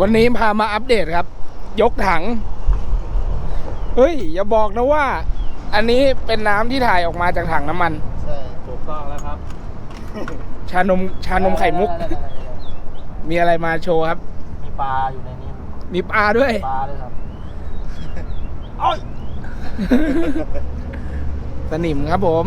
วันนี้พามาอัปเดตครับ ยกถัง เฮ้ย อย่าบอกนะว่า อันนี้เป็นน้ำที่ถ่ายออกมาจากถังน้ำมัน ใช่ถูกต้องแล้วครับ ชานมชานมไข่มุก มีอะไรมาโชว์ครับ มีปลาอยู่ในนี้ มีปลาด้วย ปลาด้วยครับสนิมครับผม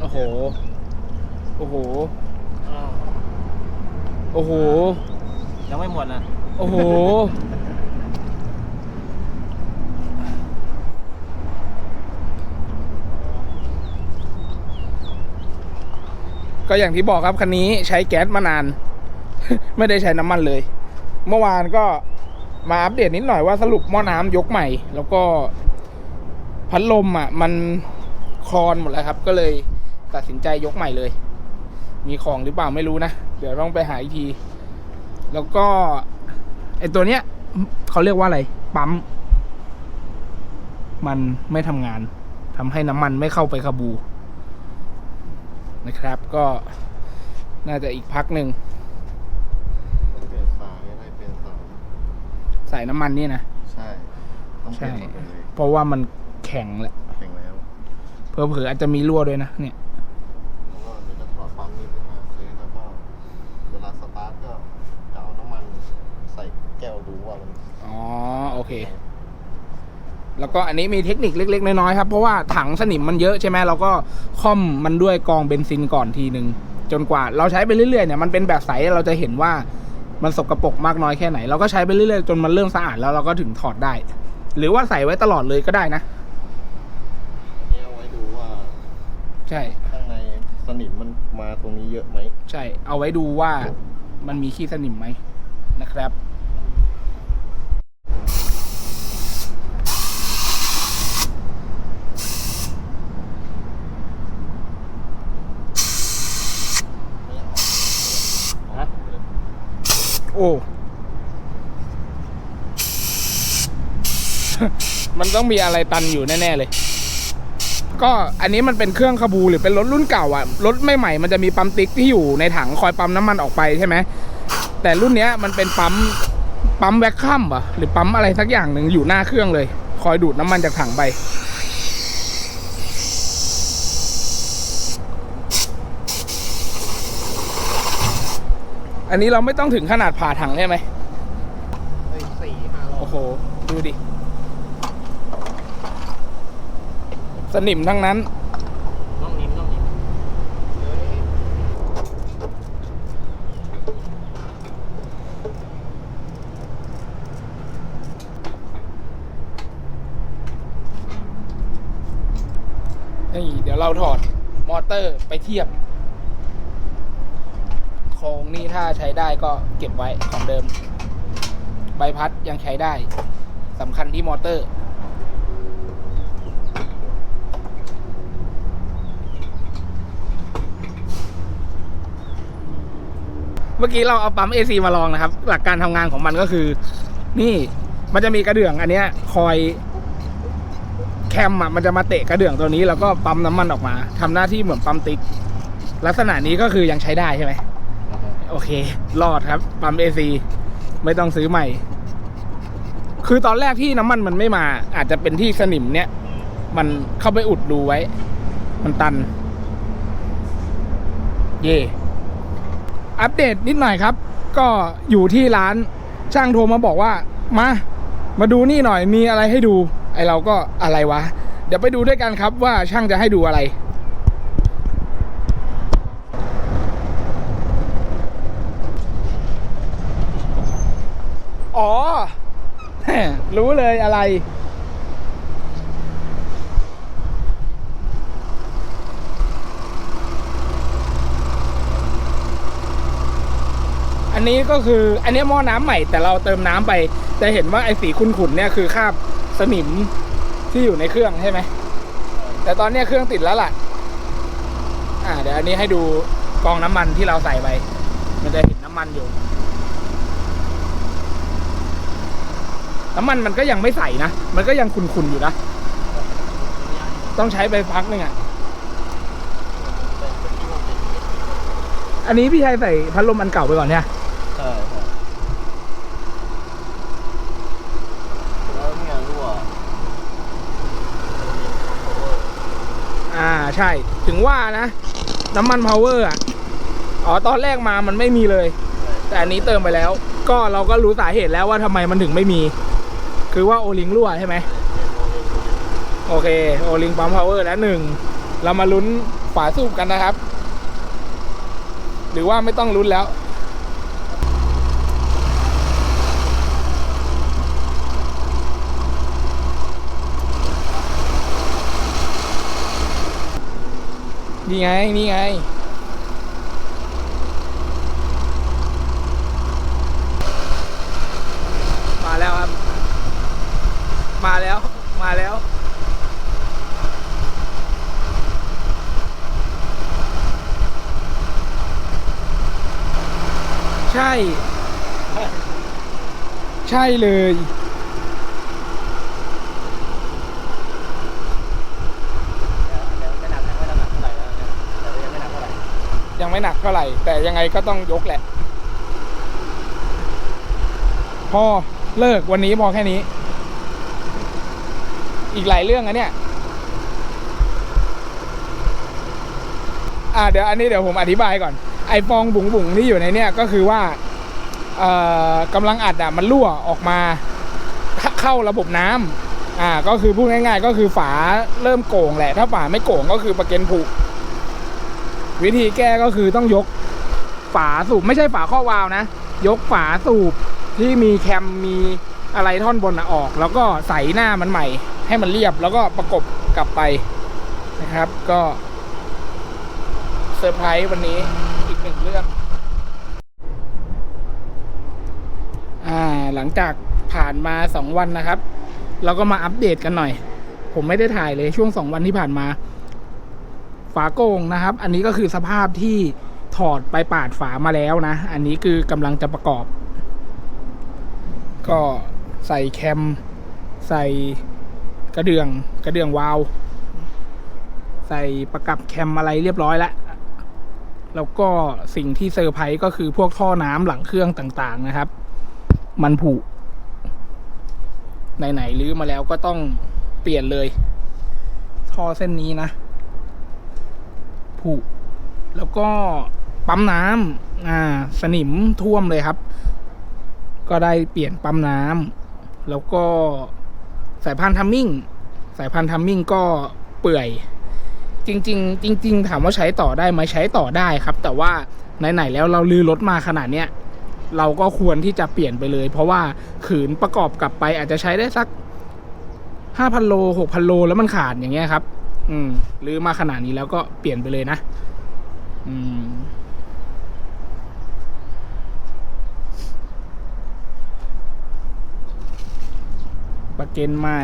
โอ้โห โอ้โห โอ้โห ยังไม่หมดนะโอ้โห ก็อย่างที่บอกครับคันนี้ใช้แก๊สมานาน ไม่ได้ใช้น้ำมันเลย เมื่อวานก็มาอัปเดตนิดหน่อยว่าสรุปหม้อน้ำยกใหม่ แล้วก็พัดลมอะ มันคลอนหมดแล้วครับ ก็เลยตัดสินใจยกใหม่เลย มีของหรือเปล่าไม่รู้นะ เดี๋ยวต้องไปหาอีกที แล้วก็ไอตัวเนี้ยเขาเรียกว่าอะไร ปั๊ม มันไม่ทำงานทำให้น้ำมันไม่เข้าไปคาบู นะครับ ก็น่าจะอีกพักหนึ่งต้องเปลี่ยนสายอะไรเปลี่ยนเสาใส่น้ำมันนี่นะ ใช่ต้องเปลี่ใช่ยนหมดเลยเพราะว่ามันแข็งแหละ แข็งแล้วเผลอๆอาจจะมีรั่วด้วยนะเนี่ย แล้วก็เดี๋ยวจะถอดปั๊มนี้ขึ้นมาซื้อแล้วก็เวลาสตาร์ทก็จะเอาน้ำมันใส่แก้วดูว่ามัน อ๋อ โอ เค แล้วก็อันนี้มีเทคนิคเล็ก ๆ น้อยๆครับ เพราะว่าถังสนิมมันเยอะใช่ไหมเราก็ค่อมมันด้วยกองเบนซินก่อนทีหนึ่งจนกว่าเราใช้ไปเรื่อยๆเนี่ยมันเป็นแบบใสเราจะเห็นว่ามันสกรปรกมากน้อยแค่ไหน เราก็ใช้ไปเรื่อยๆจนมันเริ่มสะอาดแล้วเราก็ถึงถอดได้ หรือว่าใส่ไว้ตลอดเลยก็ได้นะอันนี้เอาไว้ดูว่า ใช่ข้างในสนิมมันมาตรงนี้เยอะไหม ใช่ เอาไว้ดูว่ามันมีขี้สนิมไหมนะครับ ไม่ออก ฮะ โอ้ มันต้องมีอะไรตันอยู่แน่ ๆ เลย ก็อันนี้มันเป็นเครื่องคาบูหรือเป็นรถรุ่นเก่าอะรถไม่ใหม่มันจะมีปั๊มติ๊กที่อยู่ในถังคอยปั๊มน้ำมันออกไปใช่ไหม แต่รุ่นเนี้ยมันเป็นปั๊มปั๊มแวคคัมอะหรือปั๊มอะไรสักอย่างหนึ่งอยู่หน้าเครื่องเลย คอยดูดน้ำมันจากถังไป อันนี้เราไม่ต้องถึงขนาดผ่าถังใช่ไหมเฮ้ยสี่ห้ารอบโอ้โห ดูดิ สนิมทั้งนั้น น้องนิ่มน้องนิ่มนี่เดี๋ยวเราถอดมอเตอร์ไปเทียบโครง นี่ถ้าใช้ได้ก็เก็บไว้ของเดิม ใบพัดยังใช้ได้สำคัญที่มอเตอร์ เมื่อกี้เราเอาปั๊ม AC มาลองนะครับ หลักการทำงานของมันก็คือ นี่มันจะมีกระเดื่องอันเนี้ยคอยแคมอะมันจะมาเตะกระเดื่องตัวนี้แล้วก็ปั๊มน้ำมันออกมาทำหน้าที่เหมือนปั๊มติ๊ก ลักษณะนี้ก็คือยังใช้ได้ใช่ไหม โอเค รอดครับ ปั๊มเอซีไม่ต้องซื้อใหม่ คือตอนแรกที่น้ำมันมันไม่มา อาจจะเป็นที่สนิมเนี้ยมันเข้าไปอุดดูไว้ มันตัน เย่อัปเดตนิดหน่อยครับ ก็อยู่ที่ร้านช่างโทรมาบอกว่า มา มาดูนี่หน่อยมีอะไรให้ดู ไอเราก็อะไรวะ เดี๋ยวไปดูด้วยกันครับว่าช่างจะให้ดูอะไร อ๋อ รู้เลยอะไร อันนี้ก็คืออันนี้หม้อน้ำใหม่แต่เราเติมน้ำไป จะเห็นว่าไอ้สีขุ่นๆเนี่ยคือคราบสนิมที่อยู่ในเครื่องใช่ไหม แต่ตอนนี้เครื่องติดแล้วล่ะ อ่า เดี๋ยวอันนี้ให้ดูกองน้ำมันที่เราใส่ไป มันจะเห็นน้ำมันอยู่ น้ำมันมันก็ยังไม่ใส่นะ มันก็ยังขุนๆอยู่นะ ต้องใช้ไปพักหนึ่งอะ อันนี้พี่ชายใส่พัดลมอันเก่าไปก่อนเนี่ย ใช่ใช่แล้วเนี่ยรั่วอ่าใช่ ถึงว่านะ น้ำมันพาวเวอร์อะ อ๋อ ตอนแรกมามันไม่มีเลย แต่อันนี้เติมไปแล้ว ก็เราก็รู้สาเหตุแล้วว่าทำไมมันถึงไม่มี คือว่าโอลิงรั่วใช่ไหมโอเค โอลิงปั๊มพาวเวอร์แล้วหนึ่ง เรามาลุ้นฝาสูบกันนะครับ หรือว่าไม่ต้องลุ้นแล้ว นี่ไง นี่ไง มาแล้วครับ มาแล้ว มาแล้ว ใช่ ใช่เลย เดี๋ยวไม่หนักไม่หนักเท่าไหร่แล้ว เนี่ยแต่ยังไม่หนักเท่าไหร่ยังไม่หนักเท่าไหร่ แต่ยังไงก็ต้องยกแหละ พอเลิกวันนี้พอแค่นี้ อีกหลายเรื่องอะเนี่ย อ่าเดี๋ยวอันนี้เดี๋ยวผมอธิบายก่อน ไอฟองบุ๋งบุ๋งที่อยู่ในเนี่ยก็คือว่าเอ่อ กำลังอัดอะมันรั่วออกมาเข้าระบบน้ำอ่าก็คือพูดง่าย ๆ ก็คือฝาเริ่มโก่งแหละ ถ้าฝาไม่โก่งก็คือประเก็นผุวิธีแก้ก็คือต้องยกฝาสูบไม่ใช่ฝาข้อวาล์วนะ ยกฝาสูบที่มีแคมมีอะไรท่อนบนอออกแล้วก็ใส่หน้ามันใหม่ ให้มันเรียบแล้วก็ประกบกลับไปนะครับ ก็เซอร์ไพรส์วันนี้อีกหนึ่งเรื่อง อ่า หลังจากผ่านมาสองวันนะครับ เราก็มาอัปเดตกันหน่อย ผมไม่ได้ถ่ายเลยช่วงสองวันที่ผ่านมา ฝาโกงนะครับ อันนี้ก็คือสภาพที่ถอดไปปาดฝามาแล้วนะ อันนี้คือกำลังจะประกอบ ก็ใส่แคม ใส่กระเดื่องกระเดื่องวาล์วใส่ประกับแคมอะไรเรียบร้อยแล้วแล้วก็สิ่งที่เซอร์ไพรส์ก็คือพวกท่อน้ำหลังเครื่องต่างๆนะครับ มันผุไหนๆรื้อมาแล้วก็ต้องเปลี่ยนเลย ท่อเส้นนี้นะผุแล้วก็ปั๊มน้ำอ่า สนิมท่วมเลยครับ ก็ได้เปลี่ยนปั๊มน้ำแล้วก็สายพานทัมมิ่ง สายพานทัมมิ่งก็เปื่อย จริง ๆ จริง ๆ ถามว่าใช้ต่อได้ไหมใช้ต่อได้ครับ แต่ว่าไหนๆแล้วเราลือรถมาขนาดเนี้ย เราก็ควรที่จะเปลี่ยนไปเลย เพราะว่าขืนประกอบกลับไปอาจจะใช้ได้สักห้าพันโลหกพันโลแล้วมันขาดอย่างเงี้ยครับ อืมหรือมาขนาดนี้แล้วก็เปลี่ยนไปเลยนะ อืมประเกนใหม่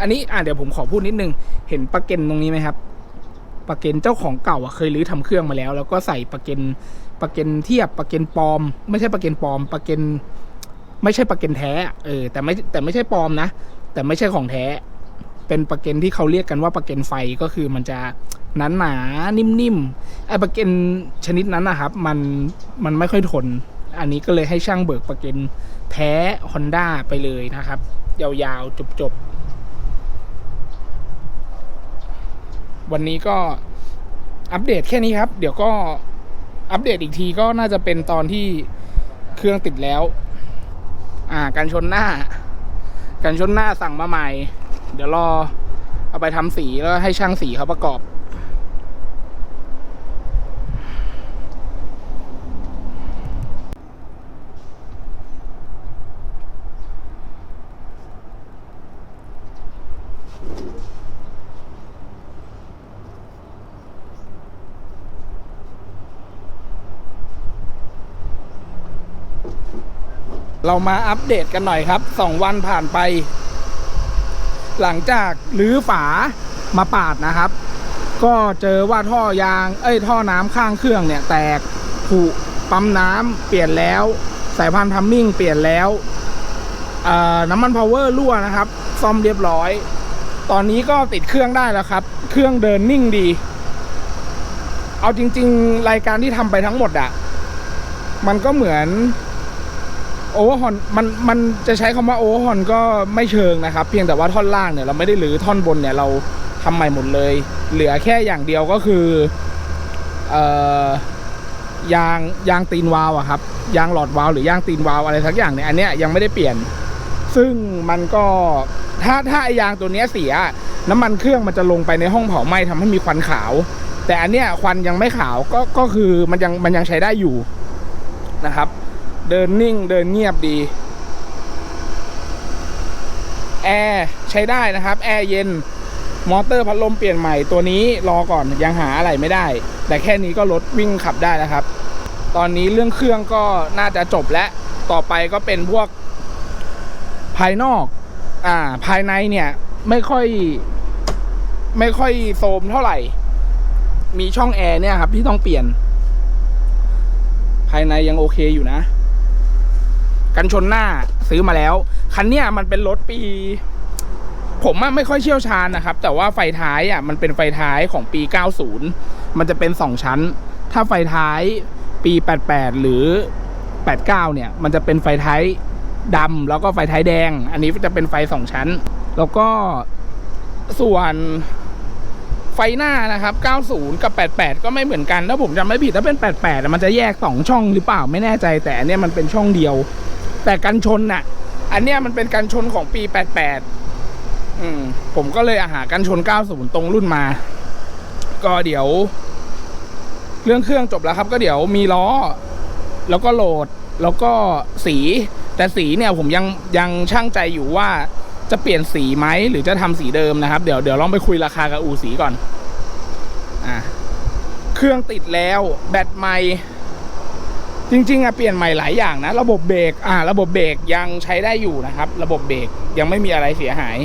อันนี้อะเดี๋ยวผมขอพูดนิดนึง เห็นประเกนตรงนี้ไหมครับ ปะเกนเจ้าของเก่าอะเคยรื้อทำเครื่องมาแล้ว แล้วก็ใส่ปะเกนปะเกนเทียบปะเกนปลอม ไม่ใช่ปะเกนปลอมปะเกนไม่ใช่ปะเกนแท้อะเออแต่ไม่แต่ไม่ใช่ปลอมนะ แต่ไม่ใช่ของแท้ เป็นปะเกนที่เขาเรียกกันว่าปะเกนไฟก็คือมันจะหนาหนานิ่มๆไอ้ปะเกนชนิดนั้นนะครับ มันมันไม่ค่อยทน อันนี้ก็เลยให้ช่างเบิกปะเกนแท้ Honda ไปเลยนะครับ ยาวๆจบๆ วันนี้ก็อัปเดตแค่นี้ครับ เดี๋ยวก็อัปเดตอีกทีก็น่าจะเป็นตอนที่เครื่องติดแล้ว อ่าการชนหน้ากันชนหน้าสั่งมาใหม่ เดี๋ยวรอเอาไปทำสีแล้วให้ช่างสีเขาประกอบ เรามาอัปเดตกันหน่อยครับสองวันผ่านไป หลังจากรื้อฝามาปาดนะครับ ก็เจอว่าท่อยาง เอ้ยท่อน้ำข้างเครื่องเนี่ย แตกผุปั๊มน้ำเปลี่ยนแล้ว สายพันธุ์ทัมมิ่งเปลี่ยนแล้วน้ำมันพาวเวอร์รั่วนะครับ ซ่อมเรียบร้อย ตอนนี้ก็ติดเครื่องได้แล้วครับ เครื่องเดินนิ่งดี เอาจริง ๆ รายการที่ทำไปทั้งหมดอะมันก็เหมือน โอเวอร์ฮอนมันมันจะใช้คำว่าโอเวอร์ฮอนก็ไม่เชิงนะครับ เพียงแต่ว่าท่อนล่างเนี่ยเราไม่ได้หรือท่อนบนเนี่ยเราทำใหม่หมดเลย เหลือแค่อย่างเดียวก็คือเอ่อยางยางตีนวาลอะครับยางหลอดวาลหรือยางตีนวาลอะไรสักอย่างเนี่ยอันเนี้ยยังไม่ได้เปลี่ยน ซึ่งมันก็ถ้าถ้าไอยางตัวเนี้ยเสีย น้ำมันเครื่องมันจะลงไปในห้องเผาไหม้ทำให้มีควันขาว แต่อันเนี้ยควันยังไม่ขาวก็ก็คือมันยังมันยังใช้ได้อยู่นะครับ เดินนิ่งเดินเงียบดี แอร์ใช้ได้นะครับ แอร์เย็น มอเตอร์พัดลมเปลี่ยนใหม่ตัวนี้รอก่อนยังหาอะไรไม่ได้ แต่แค่นี้ก็รถวิ่งขับได้แล้วครับ ตอนนี้เรื่องเครื่องก็น่าจะจบแล้ว ต่อไปก็เป็นพวกภายนอก อ่า ภายในเนี่ย ไม่ค่อย ไม่ค่อยโทรมเท่าไหร่ มีช่องแอร์เนี่ยครับที่ต้องเปลี่ยน ภายในยังโอเคอยู่นะ กันชนหน้าซื้อมาแล้ว คันเนี้ยมันเป็นรถปี ผมไม่ค่อยเชี่ยวชาญนะครับ แต่ว่าไฟท้ายอะมันเป็นไฟท้ายของปี 90 มันจะเป็น 2 ชั้น ถ้าไฟท้ายปี 88 หรือ 89 เนี่ย มันจะเป็นไฟท้ายดำแล้วก็ไฟท้ายแดง อันนี้จะเป็นไฟ 2 ชั้น แล้วก็ส่วนไฟหน้านะครับ 90 กับ 88 ก็ไม่เหมือนกัน ถ้าผมจำไม่ผิดถ้าเป็น 88 มันจะแยก 2 ช่องหรือเปล่าไม่แน่ใจ แต่อันเนี้ยมันเป็นช่องเดียว แต่กันชนน่ะ อันเนี้ยมันเป็นกันชนของปี 88 อืม ผมก็เลยอาหากันชน 90 ตรงรุ่นมา ก็เดี๋ยว เรื่องเครื่องจบแล้วครับ ก็เดี๋ยวมีล้อ แล้วก็โหลด แล้วก็สี แต่สีเนี่ยผมยังยังช่างใจอยู่ว่าจะเปลี่ยนสีไหมหรือจะทำสีเดิมนะครับ เดี๋ยวเดี๋ยวลองไปคุยราคากับอูสีก่อน อะเครื่องติดแล้ว แบตใหม่ จริงๆอะเปลี่ยนใหม่หลายอย่างนะ ระบบเบรกอ่า ระบบเบรกยังใช้ได้อยู่นะครับ ระบบเบรกยังไม่มีอะไรเสียหาย